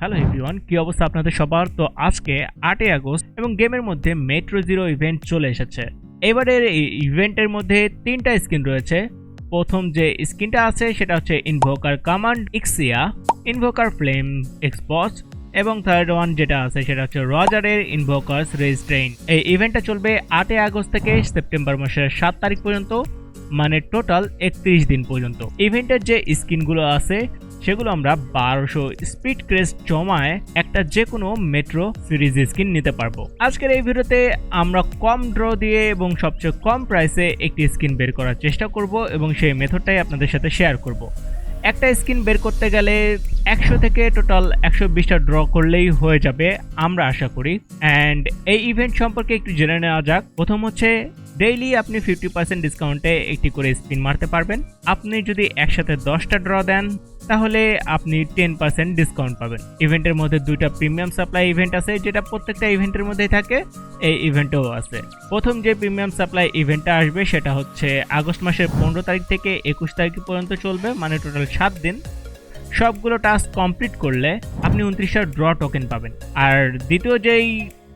Hello everyone, কি অবস্থা আপনাদের সবার? তো আজকে আটই আগস্ট এবং গেমের মধ্যে মেট্রো জিরো ইভেন্ট চলে এসেছে। এবারের এই ইভেন্টের মধ্যে তিনটা স্কিন রয়েছে। প্রথম যে স্কিনটা আছে, সেটা হচ্ছে ইনভোকার কামান্ড ইক্সিয়া ইনভোকার ফ্লেম এক্সপস এবং থার্ড ওয়ান যেটা আছে, সেটা হচ্ছে রজারের ইনভোকার্স রেজিস্ট্রেইন এই ইভেন্টটা চলবে আটই আগস্ট থেকে সেপ্টেম্বর মাসের সাত তারিখ পর্যন্ত মানে টোটাল একত্রিশ দিন পর্যন্ত। ইভেন্টের যে স্কিনগুলো আছে সেগুলো আমরা বারোশো স্পিড ক্রেস্ট জমায় একটা যে কোনো মেট্রো সিরিজ স্কিন নিতে পারব। আজকের এই ভিডিওতে আমরা কম ড্র দিয়ে এবং সবচেয়ে কম প্রাইসে একটি স্কিন বের করার চেষ্টা করব এবং সেই মেথডটাই আপনাদের সাথে শেয়ার করব। একটা স্কিন বের করতে গেলে একশো থেকে টোটাল একশো বিশটা ড্র করলেই হয়ে যাবে আমরা আশা করি। অ্যান্ড এই ইভেন্ট সম্পর্কে একটু জেনে নেওয়া যাক। প্রথম হচ্ছে, ডেইলি আপনি ফিফটি পার্সেন্ট ডিসকাউন্টে একটি করে স্পিন মারতে পারবেন। আপনি যদি একসাথে দশটা ড্র দেন তাহলে আপনি টেন পার্সেন্ট ডিসকাউন্ট পাবেন। ইভেন্টের মধ্যে দুইটা প্রিমিয়াম সাপ্লাই ইভেন্ট আছে, যেটা প্রত্যেকটা ইভেন্টের মধ্যেই থাকে, এই ইভেন্টও আছে। প্রথম যে প্রিমিয়াম সাপ্লাই ইভেন্টটা আসবে, সেটা হচ্ছে আগস্ট মাসের পনেরো তারিখ থেকে একুশ তারিখ পর্যন্ত চলবে মানে টোটাল সাত দিন। সবগুলো টাস্ক কমপ্লিট করলে আপনি উনত্রিশটা ড্র টোকেন পাবেন। আর দ্বিতীয় যেই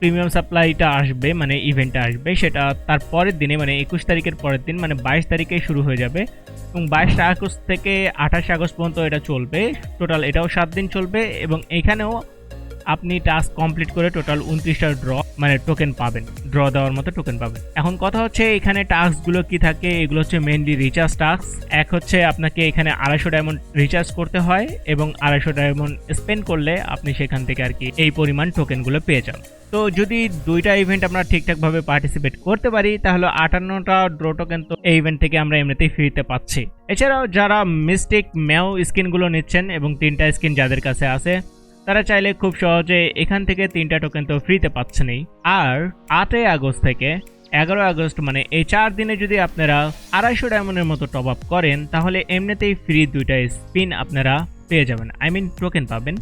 প্রিমিয়াম সাপ্লাইটা আসবে মানে ইভেন্টটা আসবে, সেটা তার পরের দিনে মানে একুশ তারিখের পরের দিন মানে বাইশ তারিখে শুরু হয়ে যাবে। এবং বাইশ আগস্ট থেকে আঠাশ আগস্ট পর্যন্ত এটা চলবে। টোটাল এটাও সাত দিন চলবে এবং এখানেও আপনি টাস্ক কমপ্লিট করে টোটাল উনত্রিশটা ড্র মানে টোকেন পাবেন। ড্র দেওয়ার মতো টোকেন পাবেন। এখন কথা হচ্ছে এখানে টাস্কগুলো কি থাকে? এগুলো হচ্ছে মেনলি রিচার্জ টাস্ক এক হচ্ছে আপনাকে এখানে আড়াইশো ডায়মন্ড রিচার্জ করতে হয় এবং আড়াইশো ডায়মন্ড স্পেন্ড করলে আপনি সেখান থেকে আর কি এই পরিমাণ টোকেনগুলো পেয়ে যান। তো যদি দুইটা ইভেন্ট আমরা ঠিকঠাকভাবে পার্টিসিপেট করতে পারি, তাহলে আটান্নটা ড্র টোকেন তো এই ইভেন্ট থেকে আমরা এমনিতেই ফ্রিতে পাচ্ছি। এছাড়াও যারা মিস্টেক ম্যাও স্কিনগুলো নিচ্ছেন এবং তিনটা স্কিন যাদের কাছে আছে তারা চাইলে খুব সহজে এখান থেকে তিনটা টোকেন তো ফ্রিতে পাচ্ছেনই। আর আটই আগস্ট থেকে এগারো আগস্ট মানে এই চার দিনে যদি আপনারা আড়াইশো ডায়মন্ডের মতো টপ আপ করেন, তাহলে এমনিতেই ফ্রি দুইটা স্পিন আপনারা পেয়ে যাবেন। আই মিন টোকেন পাবেন,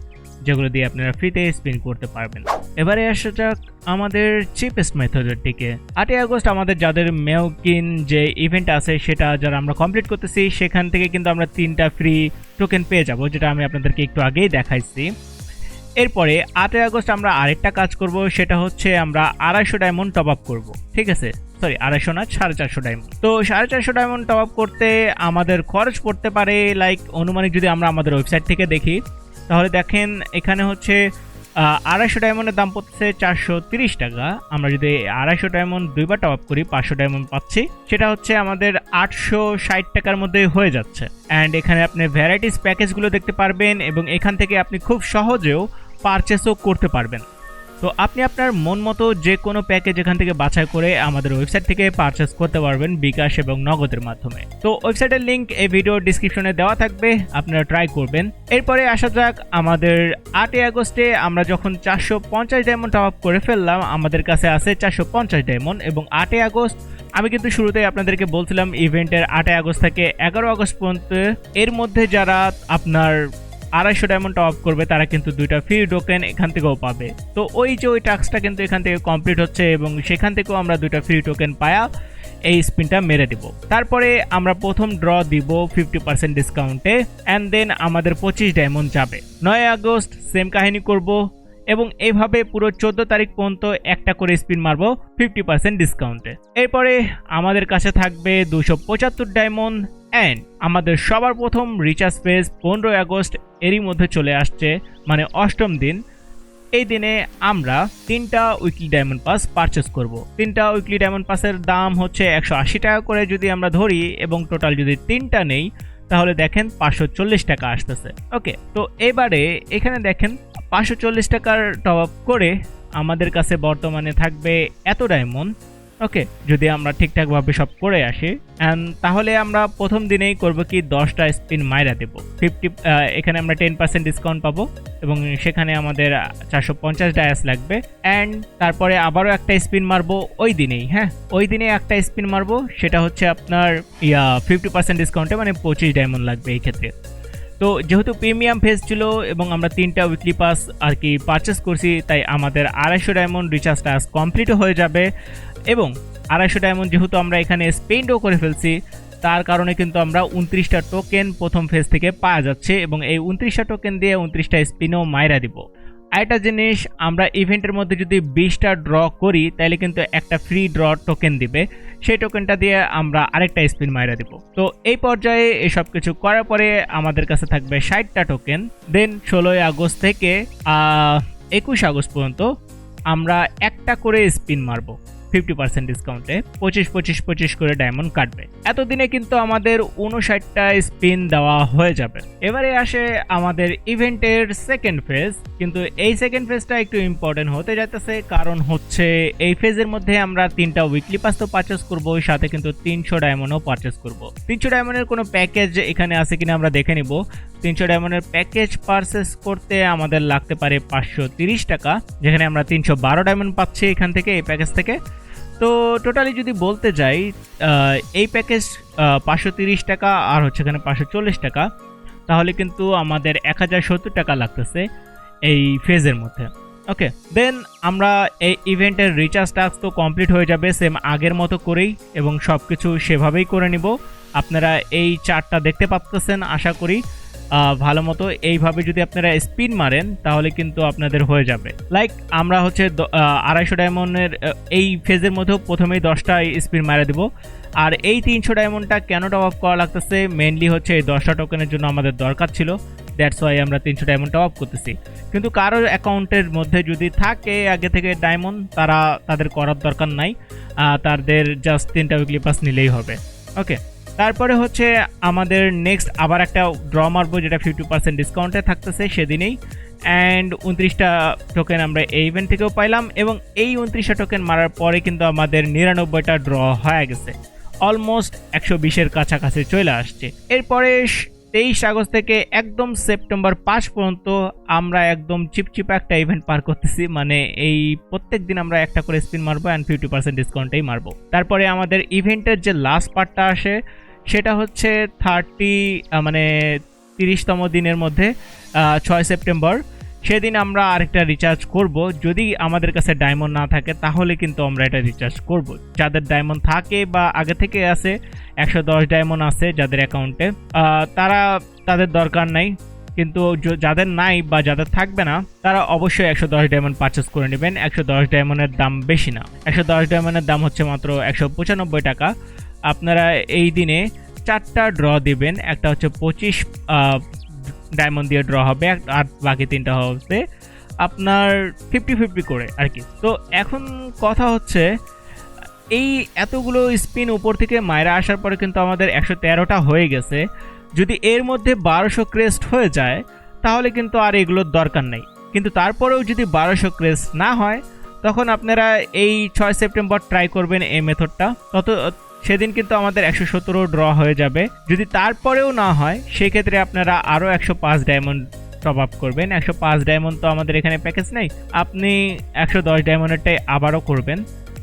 যেগুলো দিয়ে আপনারা ফ্রিতে স্পিন করতে পারবেন। এবারে আসা যাক আমাদের চিপেস্ট মেথডের দিকে। আটই আগস্ট আমাদের যাদের মেওকিন যে ইভেন্ট আছে সেটা যারা আমরা কমপ্লিট করতেছি, সেখান থেকে কিন্তু আমরা তিনটা ফ্রি টোকেন পেয়ে যাব, যেটা আমি আপনাদেরকে একটু আগেই দেখাইছি। এরপরে আটই আগস্ট আমরা আরেকটা কাজ করব, সেটা হচ্ছে আমরা আড়াইশো ডায়মন্ড টপ আপ করব, ঠিক আছে? সরি আড়াইশো না, সাড়ে চারশো ডায়মন্ড। তো সাড়ে চারশো ডায়মন্ড টপ আপ করতে আমাদের খরচ পড়তে পারে লাইক অনুমানিক যদি আমরা আমাদের ওয়েবসাইট থেকে দেখি, তাহলে দেখেন এখানে হচ্ছে আড়াইশো ডায়মন্ডের দাম পড়ছে চারশো তিরিশ টাকা। আমরা যদি আড়াইশো ডায়মন্ড দুইবার টপ আপ করি, পাঁচশো ডায়মন্ড পাচ্ছি, সেটা হচ্ছে আমাদের আটশো ষাট টাকার মধ্যে হয়ে যাচ্ছে। অ্যান্ড এখানে আপনি ভ্যারাইটিস প্যাকেজগুলো দেখতে পারবেন, এবং এখান থেকে আপনি খুব সহজেও পারচেসও করতে পারবেন। তো আপনি আপনার মন মতো যে কোনো প্যাকেজ এখান থেকে বাছাই করে আমাদের ওয়েবসাইট থেকে পারচেস করতে পারবেন বিকাশ এবং নগদের মাধ্যমে। তো ওয়েবসাইটের লিঙ্ক এই ভিডিও ডিসক্রিপশনে দেওয়া থাকবে, আপনারা ট্রাই করবেন। এরপরে আসা যাক আমাদের আটই আগস্টে আমরা যখন চারশো পঞ্চাশ ডায়মন্ড টপ আপ করে ফেললাম, আমাদের কাছে আছে চারশো পঞ্চাশ ডায়মন্ড এবং আটই আগস্ট, আমি কিন্তু শুরুতেই আপনাদেরকে বলছিলাম ইভেন্টের আটই আগস্ট থেকে এগারো আগস্ট পর্যন্ত এর মধ্যে যারা আপনার আড়াইশো ডায়মন্ড টপ করবে, তারা কিন্তু দুইটা ফ্রি টোকেন এখান থেকেও পাবে। তো ওই যে ওই টাস্কটা কিন্তু এখান থেকে কমপ্লিট হচ্ছে এবং সেখান থেকেও আমরা দুইটা ফ্রি টোকেন পায়া এই স্পিনটা মেরে দিব। তারপরে আমরা প্রথম ড্র দিব ফিফটি পার্সেন্ট ডিসকাউন্টে অ্যান্ড দেন আমাদের পঁচিশ ডায়মন্ড যাবে। নয় আগস্ট সেম কাহিনী করব এবং এইভাবে পুরো চোদ্দ তারিখ পর্যন্ত একটা করে স্পিন মারবো ফিফটি পার্সেন্ট ডিসকাউন্টে এরপরে আমাদের কাছে থাকবে দুশো পঁচাত্তর ডায়মন্ড অ্যান্ড আমাদের সবার প্রথম রিচার্জ পেজ পনেরোই আগস্ট এরই মধ্যে চলে আসছে মানে অষ্টম দিন। এই দিনে আমরা তিনটা উইকলি ডায়মন্ড পাস পারচেস করব। তিনটা উইকলি ডায়মন্ড পাসের দাম হচ্ছে একশো আশি টাকা করে যদি আমরা ধরি, এবং টোটাল যদি তিনটা নেই, তাহলে দেখেন পাঁচশো চল্লিশ টাকা আসতেছে। ওকে তো এবারে এখানে দেখেন পাঁচশো চল্লিশ টাকার টপ আপ করে আমাদের কাছে বর্তমানে থাকবে এত ডায়মন্ড ওকে যদি আমরা ঠিকঠাকভাবে সব করে আসি অ্যান্ড তাহলে আমরা প্রথম দিনেই করব কি, দশটা স্পিন মাইরা দেব। ফিফটি এখানে আমরা টেন পার্সেন্ট ডিসকাউন্ট পাবো, এবং সেখানে আমাদের চারশো পঞ্চাশ ডায়াস লাগবে। অ্যান্ড তারপরে আবারও একটা স্পিন মারবো ওই দিনেই হ্যাঁ? ওই দিনে একটা স্পিন মারবো, সেটা হচ্ছে আপনার, ইয়া ফিফটি পার্সেন্ট ডিসকাউন্টে মানে পঁচিশ ডায়মন্ড লাগবে এই ক্ষেত্রে। তো যেহেতু প্রিমিয়াম ফেজ ছিল এবং আমরা তিনটা উইকলি পাস আর কি পারচেস করছি, তাই আমাদের আড়াইশো ডায়মন্ড রিচার্জটা টাস্ক কমপ্লিটও হয়ে যাবে। এবং আড়াইশো ডায়মন্ড যেহেতু আমরা এখানে স্পেন্ডও করে ফেলছি, তার কারণে কিন্তু আমরা উনত্রিশটা টোকেন প্রথম ফেজ থেকে পাওয়া যাচ্ছে এবং এই উনত্রিশটা টোকেন দিয়ে উনত্রিশটা স্পিনও মায়রা দিব। আরেকটা জিনিস, আমরা ইভেন্টের মধ্যে যদি বিশটা ড্র করি, তাহলে কিন্তু একটা ফ্রি ড্র টোকেন দিবে। সেই টোকেনটা দিয়ে আমরা আরেকটা স্পিন মাইরা দিব। তো এই পর্যায়ে এসব কিছু করার পরে আমাদের কাছে থাকবে ষাটটা টোকেন দেন ষোলোই আগস্ট থেকে একুশ আগস্ট পর্যন্ত আমরা একটা করে স্পিন মারবো। ফিফটি পার্সেন্ট ডিসকাউন্টে পঁচিশ পঁচিশ পঁচিশ করে ডায়মন্ড কাটবে। এতদিনে কিন্তু আমাদের উনষাটটা স্পিন দেওয়া হয়ে যাবে। এবারে আসে আমাদের ইভেন্টের সেকেন্ড ফেজ কিন্তু এই সেকেন্ড ফেজটা একটু ইম্পর্টেন্ট হতে যাইতেছে, কারণ হচ্ছে এই ফেজের মধ্যে আমরা তিনটা উইকলি পাস তো পারচেস করব সাথে কিন্তু তিনশো ডায়মন্ডও পারচেস করব। তিনশো ডায়মন্ডের কোনো প্যাকেজ এখানে আছে কিনা আমরা দেখে নিব। তিনশো ডায়মন্ডের প্যাকেজ পারচেস করতে আমাদের লাগতে পারে পাঁচশো তিরিশ টাকা, যেখানে আমরা তিনশো বারো ডায়মন্ড পাচ্ছি এখান থেকে, এই প্যাকেজ থেকে। তো টোটালি যদি বলতে যাই এই প্যাকেজ পাঁচশো তিরিশ টাকা আর হচ্ছে এখানে পাঁচশো চল্লিশ টাকা, তাহলে কিন্তু আমাদের এক হাজার সত্তর টাকা লাগতেছে এই ফেজের মধ্যে। ওকে, দেন আমরা এই ইভেন্টের রিচার্জ টাস্ক তো কমপ্লিট হয়ে যাবে, সেম আগের মতো করেই, এবং সব কিছু সেভাবেই করে নিব। আপনারা এই চার্টটা দেখতে পাচ্ছেন আশা করি। ভালো মতো এইভাবে যদি আপনারা স্পিন মারেন, তাহলে কিন্তু আপনাদের হয়ে যাবে। লাইক আমরা হচ্ছে আড়াইশো ডায়মন্ডের এই ফেজের মধ্যেও প্রথমেই দশটা স্পিন মারা দিব। আর এই তিনশো ডায়মন্ডটা কেন টপ আপ করা লাগতেছে? মেনলি হচ্ছে এই দশটা টোকেনের জন্য আমাদের দরকার ছিল। দ্যাটস ওয়াই আমরা তিনশো ডায়মন্ড টপ আপ করতেছি। কিন্তু কারোর অ্যাকাউন্টের মধ্যে যদি থাকে আগে থেকে ডায়মন্ড তারা তাদের করার দরকার নাই। তাদের জাস্ট তিনটা উইকলি পাস নিলেই হবে। ওকে তারপরে হচ্ছে আমাদের নেক্সট আবার একটা ড্র মারবো, যেটা ফিফটি পার্সেন্ট ডিসকাউন্টে থাকতেছে সেদিনেই। অ্যান্ড উনত্রিশটা টোকেন আমরা এই ইভেন্ট থেকেও পাইলাম এবং এই উনত্রিশটা টোকেন মারার পরে কিন্তু আমাদের নিরানব্বইটা ড্র হয়ে গেছে। অলমোস্ট একশো বিশের কাছাকাছি চলে আসছে। এরপরে তেইশ আগস্ট থেকে একদম সেপ্টেম্বর পাঁচ পর্যন্ত আমরা একদম চিপচিপা একটা ইভেন্ট পার করতেছি। মানে এই প্রত্যেক দিন আমরা একটা করে স্পিন মারবো অ্যান্ড ফিফটি পার্সেন্ট ডিসকাউন্টেই মারবো। তারপরে আমাদের ইভেন্টের যে লাস্ট পার্টটা আসে সেটা হচ্ছে থার্টি মানে তিরিশতম দিনের মধ্যে ছয় সেপ্টেম্বর। সেদিন আমরা আরেকটা রিচার্জ করব। যদি আমাদের কাছে ডায়মন্ড না থাকে, তাহলে কিন্তু আমরা এটা রিচার্জ করব। যাদের ডায়মন্ড থাকে বা আগে থেকে আছে, একশো দশ ডায়মন্ড আছে যাদের অ্যাকাউন্টে তারা তাদের দরকার নাই। কিন্তু যাদের নাই বা যাদের থাকবে না, তারা অবশ্যই একশো দশ ডায়মন্ড পারচেস করে নেবেন। একশো দশ ডায়মন্ডের দাম বেশি না। একশো দশ ডায়মন্ডের দাম হচ্ছে মাত্র একশো পঁচানব্বই টাকা। আপনারা এই দিনে চারটা ড্র দিবেন। একটা হচ্ছে পঁচিশ ডায়মন্ড দিয়ে ড্র হবে, আর বাকি তিনটা হবে আপনার ফিফটি ফিফটি করে আর কি। তো এখন কথা হচ্ছে, এই এতগুলো স্পিন উপর থেকে মায়েরা আসার পরে কিন্তু আমাদের একশো তেরোটা হয়ে গেছে। যদি এর মধ্যে বারোশো ক্রেস্ট হয়ে যায়, তাহলে কিন্তু আর এগুলোর দরকার নেই। কিন্তু তারপরেও যদি বারোশো ক্রেস্ট না হয়, তখন আপনারা এই ছয় সেপ্টেম্বর ট্রাই করবেন এই মেথডটা তত সেদিন কিন্তু আমাদের একশো সতেরো ড্র হয়ে যাবে। যদি তারপরেও না হয়, সেক্ষেত্রে আপনারা আরও একশো পাঁচ ডায়মন্ড টপ আপ করবেন। একশো পাঁচ ডায়মন্ড তো আমাদের এখানে প্যাকেজ নেই। আপনি একশো দশ ডায়মন্ডেরটাই আবারও করবেন।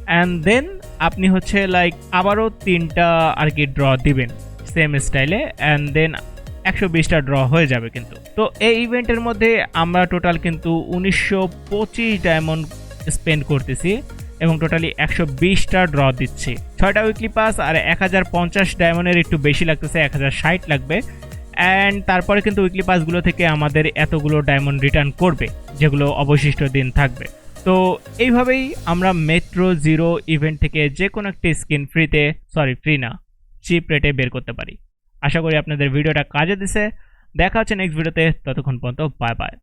অ্যান্ড দেন আপনি হচ্ছে লাইক আবারও তিনটা আর কি ড্র দিবেন সেম স্টাইলে অ্যান্ড দেন একশো বিশটা ড্র হয়ে যাবে কিন্তু। তো এই ইভেন্টের মধ্যে আমরা টোটাল কিন্তু উনিশশো পঁচিশ ডায়মন্ড স্পেন্ড করতেছি। এবং টোটালি একশো বিশটা ড্র দিচ্ছি। ছয়টা উইকলি পাস আর এক হাজার পঞ্চাশ ডায়মন্ডের একটু বেশি লাগতেছে, এক হাজার ষাট লাগবে। অ্যান্ড তারপরে কিন্তু উইকলি পাসগুলো থেকে আমাদের এতগুলো ডায়মন্ড রিটার্ন করবে, যেগুলো অবশিষ্ট দিন থাকবে। তো এইভাবেই আমরা মেট্রো জিরো ইভেন্ট থেকে যে কোনো একটি স্কিন ফ্রিতে সরি ফ্রি না চিপ রেটে বের করতে পারি। আশা করি আপনাদের ভিডিওটা কাজে দিছে। দেখা হচ্ছে নেক্সট ভিডিওতে ততক্ষণ পর্যন্ত বাই বাই